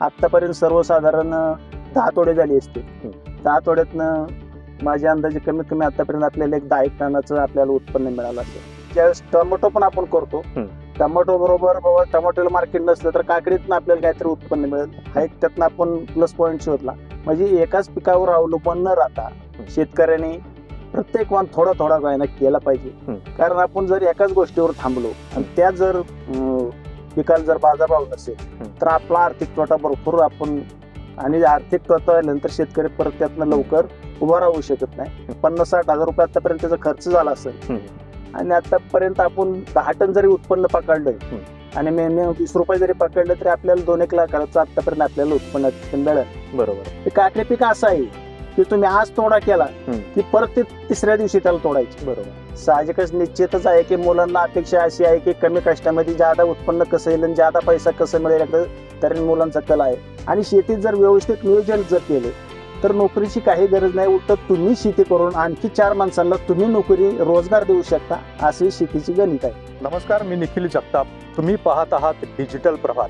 आतापर्यंत सर्वसाधारण दहा तोडे झाली असते दहा तोड्यातनं माझ्या अंदाजे कमीत कमी आतापर्यंत आपल्याला एक दहा एक टनाचं आपल्याला उत्पन्न मिळालं असेल. ज्यावेळेस टोमॅटो पण आपण करतो. टोमॅटो बरोबर बाबा टोमॅटोला मार्केट नसलं तर काकडीतनं आपल्याला काहीतरी उत्पन्न मिळेल. हा एक त्यातनं आपण प्लस पॉईंट शोधला. म्हणजे एकाच पिकावर अवलंबून न राहता शेतकऱ्याने प्रत्येक वाण थोडा थोडा गायना केला पाहिजे. कारण आपण जर एकाच गोष्टीवर थांबलो आणि त्या जर पिकाला जर बाजारभाव नसेल तर आपला आर्थिक तोटा भरपूर आपण आणि आर्थिक तोटा आल्यानंतर शेतकरी परत त्यातनं लवकर उभा राहू शकत नाही. पन्नास साठ हजार रुपये आतापर्यंत त्याचा खर्च झाला असेल आणि आतापर्यंत आपण दहा टन जरी उत्पन्न पकडलं आणि मे मे वीस रुपये जरी पकडलं तरी आपल्याला दोन एक लाखाचं आतापर्यंत आपल्याला उत्पन्न मिळेल. बरोबर. काकडे पीक असं आहे की तुम्ही आज तोडा केला. की परत ते तिसऱ्या दिवशी त्याला तोडायचे. बरोबर. साहजिकच निश्चितच आहे की मुलांना अपेक्षा अशी आहे की कमी कष्टामध्ये जादा उत्पन्न कसं येईल आणि जादा पैसा कसं मिळेल याकडे तरी मुलांचा कल आहे. आणि शेतीत जर व्यवस्थित नियोजन जर केले तर नोकरीची काही गरज नाही. उलट तुम्ही शेती करून आणखी चार माणसांना तुम्ही नोकरी रोजगार देऊ शकता अशी शेतीची गणित आहे. नमस्कार मी निखिल जगताप. तुम्ही पाहत आहात डिजिटल प्रभात.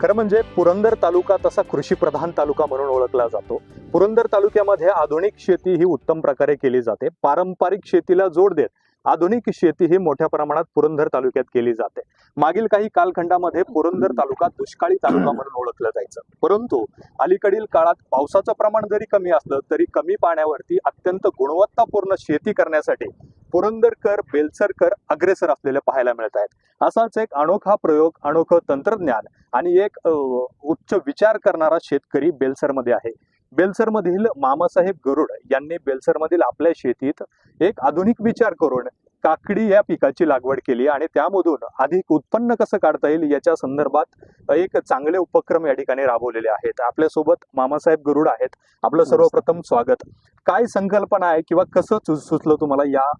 खरं म्हणजे पुरंदर तालुका तसा कृषीप्रधान तालुका म्हणून ओळखला जातो. पुरंदर तालुक्यामध्ये आधुनिक शेती ही उत्तम प्रकारे केली जाते. पारंपरिक शेतीला जोड देत आधुनिक शेती ही मोठ्या प्रमाणात पुरंदर तालुक्यात केली जाते. मागील काही कालखंडामध्ये पुरंदर तालुका दुष्काळी तालुका म्हणून ओळखलं जायचं. परंतु अलीकडील काळात पावसाचं प्रमाण जरी कमी असलं तरी कमी पाण्यावरती अत्यंत गुणवत्तापूर्ण शेती करण्यासाठी पुरंदरकर बेलसरकर अग्रेसर असलेले पाहायला मिळत आहेत. असाच एक अनोखा प्रयोग अनोखं तंत्रज्ञान आणि एक उच्च विचार करणारा शेतकरी बेलसरमध्ये आहे. बेलसरमधील मामासाहेब गरुड यांनी बेलसरमधील आपल्या शेतीत एक आधुनिक विचार करून काकडी या पिकाची लागवड केली आणि त्यामधून अधिक उत्पन्न कसं काढता येईल याच्या संदर्भात एक चांगले उपक्रम या ठिकाणी राबवलेले आहेत. आपल्यासोबत मामासाहेब गरुड आहेत. आपलं सर्वप्रथम स्वागत. काय संकल्पना आहे किंवा कसं सुचलं तुम्हाला या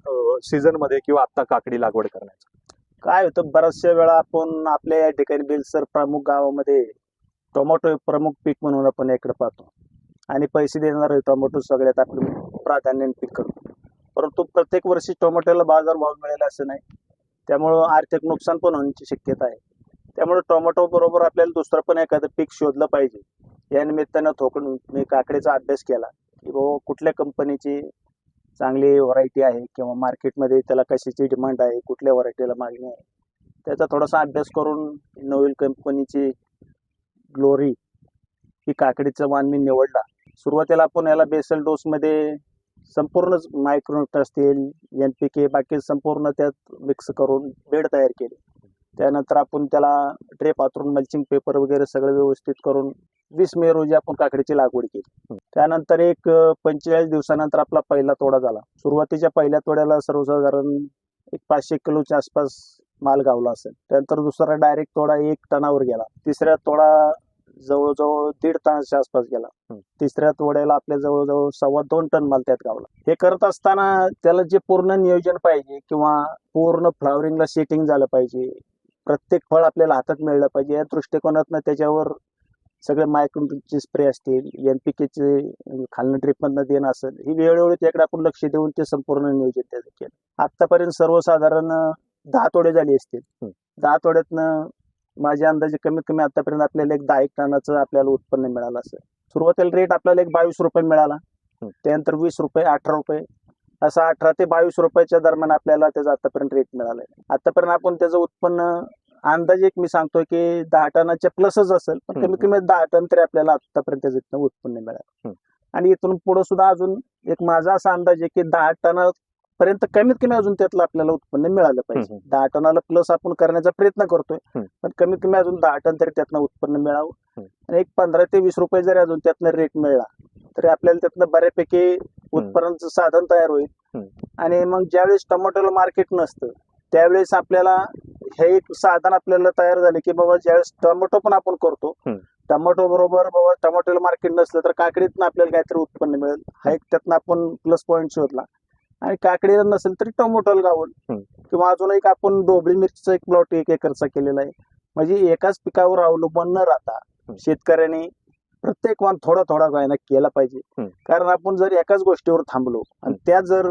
सीझनमध्ये किंवा आता काकडी लागवड करण्याचं? काय होतं बऱ्याचशा वेळा आपण आपल्या या ठिकाणी बेलसर प्रमुख गावामध्ये टोमॅटो हे प्रमुख पीक म्हणून आपण इकडे पाहतो. आणि पैसे देणारे टोमॅटो सगळ्यात आपण प्राधान्याने पीक करतो. परंतु प्रत्येक वर्षी टोमॅटोला बाजार भाव मिळेल असं नाही. त्यामुळं आर्थिक नुकसान पण होण्याची शक्यता आहे. त्यामुळे टोमॅटो बरोबर आपल्याला दुसरं पण एखादं पीक शोधलं पाहिजे. या निमित्तानं थोकण मी काकडीचा अभ्यास केला की बाबा कुठल्या कंपनीची चांगली व्हरायटी आहे किंवा मार्केटमध्ये त्याला कशाची डिमांड आहे कुठल्या व्हरायटीला मागणी आहे त्याचा थोडासा अभ्यास करून नवीन कंपनीची ग्लोरी ही काकडीचा वाण मी निवडला. सुरुवातीला आपण याला बेसल डोसमध्ये संपूर्णच मायक्रोनट असतील एन पी के बाकी संपूर्ण त्यात मिक्स करून बेड तयार केले. त्यानंतर आपण त्याला ट्रे पाथरून मल्चिंग पेपर वगैरे सगळं व्यवस्थित करून वीस मे रोजी आपण काकडीची लागवड केली. त्यानंतर एक पंचेचाळीस दिवसानंतर आपला पहिला तोडा झाला. सुरुवातीच्या पहिल्या तोड्याला सर्वसाधारण एक पाचशे किलोच्या आसपास माल गावला असेल. त्यानंतर दुसरा डायरेक्ट तोडा एक टनावर गेला. तिसऱ्या तोडा जवळजवळ दीड टनाच्या आसपास गेला. तिसऱ्या तोड्याला आपल्या जवळजवळ सव्वा दोन टन माल त्यात गावला हे करत असताना त्याला जे पूर्ण नियोजन पाहिजे किंवा पूर्ण फ्लावरिंगला सेटिंग झालं पाहिजे प्रत्येक फळ आपल्याला हातात मिळलं पाहिजे या दृष्टिकोनातनं त्याच्यावर सगळे मायक्रोचे स्प्रे असतील एन पी केचे खालनं ड्रिपमधनं देणं असेल ही वेळोवेळी त्याकडे आपण लक्ष देऊन ते संपूर्ण नियोजन त्याचं केलं आतापर्यंत सर्वसाधारण दहा तोडे झाली असतील. दहा तोड्यातनं माझ्या अंदाजे कमीत कमी आतापर्यंत आपल्याला एक दहा एक टनाचं आपल्याला उत्पन्न मिळालं असेल सुरुवातीला रेट आपल्याला एक बावीस रुपये मिळाला. त्यानंतर वीस रुपये अठरा रुपये असं अठरा ते बावीस रुपयाच्या दरम्यान आपल्याला त्याचा आतापर्यंत रेट मिळालाय. आतापर्यंत आपण त्याचं उत्पन्न अंदाजे एक मी सांगतोय की दहा टनाच्या प्लसच असेल पण. कमीत कमी दहा टन तरी आपल्याला आतापर्यंत त्याचं उत्पन्न मिळालं. आणि इथून पुढे सुद्धा अजून एक माझा असा अंदाज आहे की दहा टनापर्यंत कमीत कमी अजून त्यातलं आपल्याला उत्पन्न मिळालं पाहिजे. दहा टनाला प्लस आपण करण्याचा प्रयत्न करतोय. पण कमीत कमी अजून दहा टन तरी त्यातनं उत्पन्न मिळावं. आणि एक पंधरा ते वीस रुपये जरी अजून त्यातनं रेट मिळला तरी आपल्याला त्यातनं बऱ्यापैकी उत्पन्नाचं साधन तयार होईल. आणि मग ज्यावेळेस टोमॅटोला मार्केट नसतं त्यावेळेस आपल्याला हे एक साधन आपल्याला तयार झाले की बाबा ज्यावेळेस टोमॅटो पण आपण करतो. टोमॅटो बरोबर बाबा टोमॅटोला मार्केट नसलं तर काकडीतनं आपल्याला काहीतरी उत्पन्न मिळेल हा एक त्यातनं आपण प्लस पॉईंट शोधला आणि काकडीला नसेल तरी टोमॅटोला हम्म. किंवा अजून एक आपण डोबळी मिरचीचा एक प्लॉट एक एकरचा केलेला आहे म्हणजे एकाच पिकावर अवलंबून न राहता शेतकऱ्यांनी प्रत्येक वाण थोडा थोडा गायना केला पाहिजे. कारण आपण जर एकाच गोष्टीवर थांबलो आणि त्या जर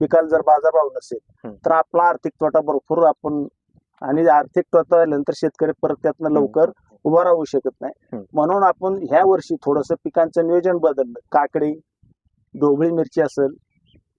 पिकाला जर बाजारभाव नसेल. तर आपला आर्थिक तोटा भरपूर आपण आणि आर्थिक तोटा आल्यानंतर शेतकरी परत त्यातनं लवकर उभा राहू शकत नाही. म्हणून आपण ह्या वर्षी थोडस पिकांचं नियोजन बदललं काकडी ढोबळी मिरची असेल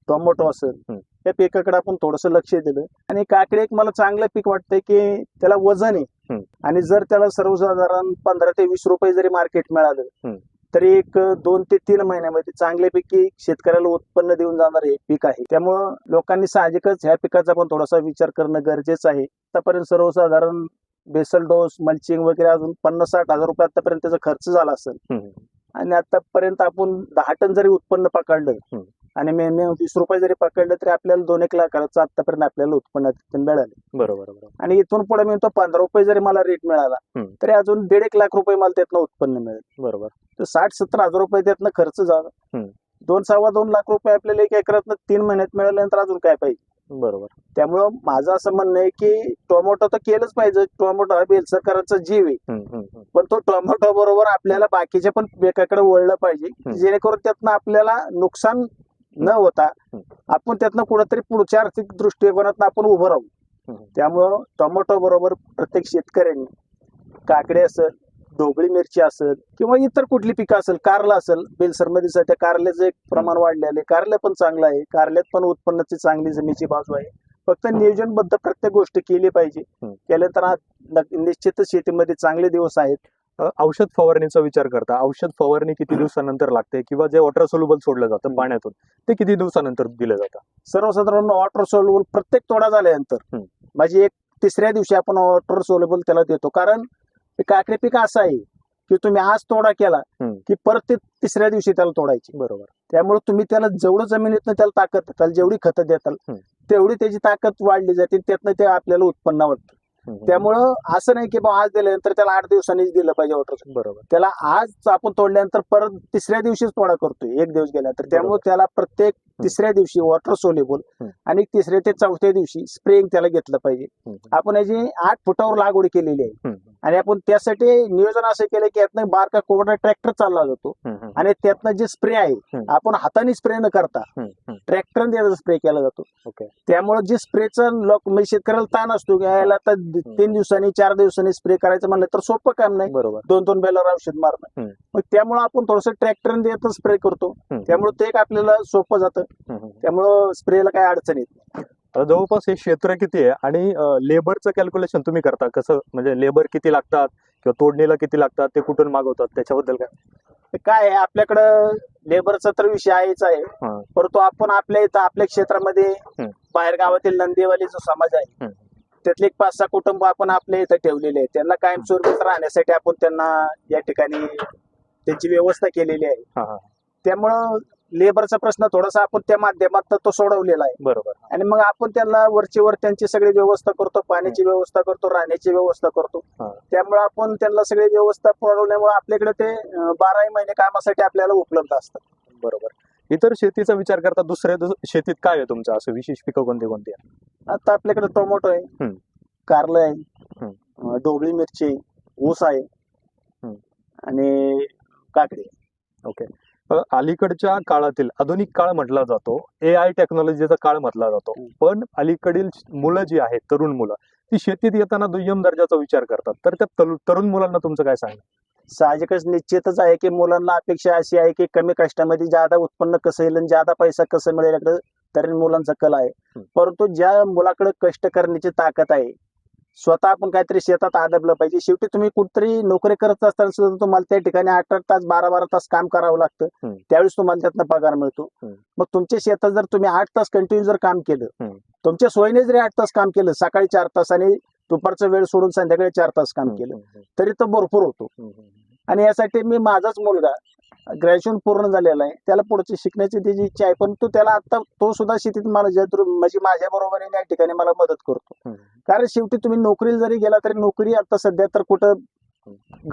टोमॅटो असेल. या पिकाकडे आपण थोडस लक्ष दिलं आणि काकडी एक मला चांगलं पीक वाटतंय की त्याला वजन आहे. आणि जर त्याला सर्वसाधारण पंधरा ते वीस रुपये जरी मार्केट मिळालं. तरी एक दोन ते तीन महिन्यामध्ये चांगल्यापैकी शेतकऱ्याला उत्पन्न देऊन जाणार हे पीक आहे त्यामुळं लोकांनी साहजिकच ह्या पिकाचा पण थोडासा विचार करणं गरजेचं आहे आतापर्यंत सर्वसाधारण बेसल डोस मल्चिंग वगैरे अजून पन्नास साठ हजार रुपये आतापर्यंत त्याचा खर्च झाला असेल. आणि आतापर्यंत आपण दहा टन जरी उत्पन्न पकडलं. आणि मिनिमम वीस रुपये जरी पकडलं तरी आपल्याला दोन एक लाखाचं आतापर्यंत आपल्याला उत्पन्न तिथून मिळालं. बरोबर बरोबर. आणि इथून पुढे मिळतो पंधरा रुपये जरी मला रेट मिळाला. तरी अजून दीड एक लाख रुपये मला त्यातनं उत्पन्न मिळेल. बरोबर. तर साठ सत्तर हजार रुपये त्यातनं खर्च झाला. दोन सव्वा दोन लाख रुपये आपल्याला एक एकरातनं तीन महिन्यात मिळाल्यानंतर अजून काय पाहिजे? बरोबर. त्यामुळं माझं असं म्हणणं आहे की टोमॅटो तर केलंच पाहिजे. टोमॅटो हा बेल सरकारचा जीव आहे. पण तो टोमॅटो बरोबर आपल्याला बाकीच्या पण पिकाकडे वळलं पाहिजे. जेणेकरून त्यातनं आपल्याला नुकसान न होता. आपण त्यातनं कुठेतरी पुढच्या आर्थिक दृष्टिकोनात आपण उभं राहू. त्यामुळं टोमॅटो बरोबर प्रत्येक शेतकऱ्यांनी काकडे असेल ढोबळी मिरची असेल किंवा इतर कुठली पिकं असेल कारला असेल बेलसरमध्ये सध्या कारल्याचं एक प्रमाण वाढलेलं आहे कारलं पण चांगलं आहे कारल्यात पण उत्पन्नाची चांगली जमीची बाजू आहे फक्त नियोजनबद्ध प्रत्येक गोष्ट केली पाहिजे. केल्यानंतर निश्चितच शेतीमध्ये चांगले दिवस आहेत औषध फवारणीचा विचार करता औषध फवारणी किती दिवसानंतर लागते किंवा जे वॉटर सोल्युबल सोडलं जातं. पाण्यातून ते किती दिवसानंतर दिलं जातं सर्वसाधारण वॉटर सोल्युबल प्रत्येक तोडा झाल्यानंतर. म्हणजे एक तिसऱ्या दिवशी आपण वॉटर सोल्युबल त्याला देतो कारण काकडे पीक असं आहे की तुम्ही आज तोडा केला. की परत ते तिसऱ्या दिवशी त्याला तोडायची बरोबर त्यामुळे तुम्ही त्याला जेवढं जमिनीतनं त्याला ताकद देताल जेवढी खतं देताल. तेवढी त्याची ताकद वाढली जाते त्यातनं ते आपल्याला उत्पन्न वाटतं. त्यामुळं असं नाही की बा आज दिल्यानंतर त्याला आठ दिवसांनीच दिलं पाहिजे वॉटर बरोबर. त्याला आज आपण तोडल्यानंतर परत तिसऱ्या दिवशीच तोडा करतोय एक दिवस गेल्यानंतर. त्यामुळे त्याला प्रत्येक तिसऱ्या दिवशी वॉटर सोलेबल. आणि तिसऱ्या ते चौथ्या दिवशी स्प्रेइंग त्याला घेतलं पाहिजे. आपण याची आठ फुटावर लागवड केलेली आहे. आणि आपण त्यासाठी नियोजन असं केलं की यातनं बारका कोरडा ट्रॅक्टर चालला जातो आणि त्यातनं जे स्प्रे आहे. आपण हाताने स्प्रे न करता. ट्रॅक्टरने त्याचा स्प्रे केला जातो. त्यामुळे जे स्प्रेचं लोक म्हणजे शेतकऱ्याला ताण असतो की याला आता तीन दिवसांनी चार दिवसांनी स्प्रे करायचं म्हणलं तर सोपं काम नाही बरोबर दोन दोन बेलावर औषध मारणं. मग त्यामुळे आपण थोडस ट्रॅक्टरने देत स्प्रे करतो त्यामुळे ते एक आपल्याला सोपं जातं. त्यामुळं स्प्रेला काही अडचण येत नाही. जवळपास हे क्षेत्र किती आहे? आणि लेबरचं कॅल्क्युलेशन तुम्ही करता कसं? म्हणजे लेबर किती लागतात किंवा तोडणीला किती लागतात ते कुठून मागवतात? त्याच्याबद्दल काय? ते काय आहे? आपल्याकडं लेबरचा तर विषय आहेच आहे. हा. परंतु आपण आपल्या इथं आपल्या क्षेत्रामध्ये. बाहेर गावातील नंदीवाली जो समाज आहे. त्यातले एक पाच सहा कुटुंब आपण आपल्या इथं ठेवलेले आहेत. त्यांना कायमस्वरूपीच राहण्यासाठी आपण त्यांना या ठिकाणी त्यांची व्यवस्था केलेली आहे. हा, हा. त्यामुळं लेबरचा प्रश्न थोडासा आपण त्या माध्यमात तो सोडवलेला आहे. बरोबर. आणि मग आपण त्यांना वरची वर त्यांची सगळी व्यवस्था करतो पाण्याची व्यवस्था करतो राहण्याची व्यवस्था करतो. त्यामुळे आपण त्यांना सगळी व्यवस्था पुरवल्यामुळे आपल्याकडे ते बाराही महिने कामासाठी आपल्याला उपलब्ध असतात. बरोबर. इतर शेतीचा विचार करता दुसऱ्या दुस- शेतीत काय आहे तुमचं असं विशेष पिकं कोणती कोणती? आता आपल्याकडे टोमॅटो आहे. कारलं आहे ढोबळी मिरची ऊस आहे. आणि काकडी. आहे. अलीकडच्या काळातील आधुनिक काळ म्हटला जातो ए आय टेक्नॉलॉजीचा काळ म्हटला जातो हम्म. पण अलीकडील मुलं जी आहेत तरुण मुलं ती शेतीत येताना दुय्यम दर्जाचा विचार करतात तर त्या तरु- तरुण मुलांना तुमचं काय सांग साहजिकच निश्चितच आहे की मुलांना अपेक्षा अशी आहे की कमी कष्टामध्ये ज्यादा उत्पन्न कसं येईल आणि ज्यादा पैसा कसं मिळेल तरुण मुलांचा कल आहे. परंतु ज्या मुलाकडे कष्ट करण्याची ताकद आहे स्वतः आपण काहीतरी शेतात आदबलं पाहिजे शेवटी तुम्ही कुठतरी नोकरी करत असताना सुद्धा तुम्हाला त्या ठिकाणी आठ आठ तास बारा बारा तास काम करावं लागतं. त्यावेळेस तुम्हाला त्यातनं पगार मिळतो. मग तुमच्या शेतात जर तुम्ही आठ तास कंटिन्यू जर काम केलं. तुमच्या सोयीने जरी आठ तास काम केलं सकाळी चार तास आणि दुपारचा वेळ सोडून संध्याकाळी चार तास काम केलं तरी तर भरपूर होतो आणि यासाठी मी माझाच मुलगा ग्रॅज्युएशन पूर्ण झालेला आहे. त्याला पुढची शिकण्याची त्याची इच्छा आहे पण तो त्याला आता तो सुद्धा शेतीत थ्रू- म्हणजे माझ्या बरोबरीने या ठिकाणी मला मदत करतो. कारण शेवटी तुम्ही नोकरीला जरी गेला तरी नोकरी आता सध्या तर कुठं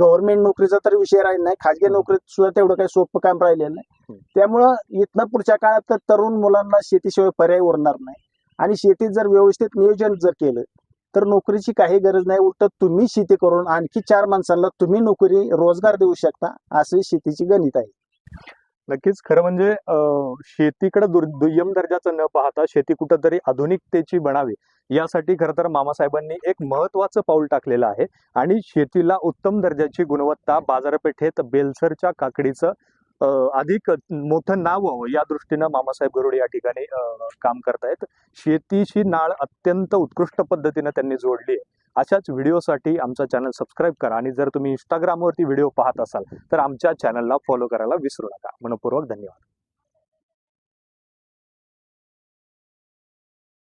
गव्हर्नमेंट नोकरीचा तर विषय राहिला नाही. खाजगी. नोकरीत सुद्धा तेवढं काही सोपं काम राहिलेलं नाही. त्यामुळं इथनं पुढच्या काळात तर तरुण मुलांना शेतीशिवाय पर्याय उरणार नाही. आणि शेतीत जर व्यवस्थित नियोजन जर केलं तर नोकरीची काही गरज नाही. उलट तुम्ही शेती करून आणखी चार माणसांना तुम्ही नोकरी रोजगार देऊ शकता असे शेतीची गणित आहे. नक्कीच. खरं म्हणजे शेतीकडे दुर- दुय्यम दर्जाचं न पाहता शेती कुठंतरी आधुनिकतेची बनावी यासाठी खरं तर मामासाहेबांनी एक महत्वाचं पाऊल टाकलेलं आहे. आणि शेतीला उत्तम दर्जाची गुणवत्ता बाजारपेठेत बेलसरच्या काकडीचं अधिक मोठं नाव व्हावं या दृष्टीनं मामासाहेब गरुड या ठिकाणी काम करतायत. शेतीची नाळ अत्यंत उत्कृष्ट पद्धतीनं त्यांनी जोडली आहे. अशाच व्हिडिओसाठी आमचा चॅनल सबस्क्राईब करा आणि जर तुम्ही इंस्टाग्रामवरती व्हिडिओ पाहत असाल तर आमच्या चॅनलला फॉलो करायला विसरू नका. मनपूर्वक धन्यवाद.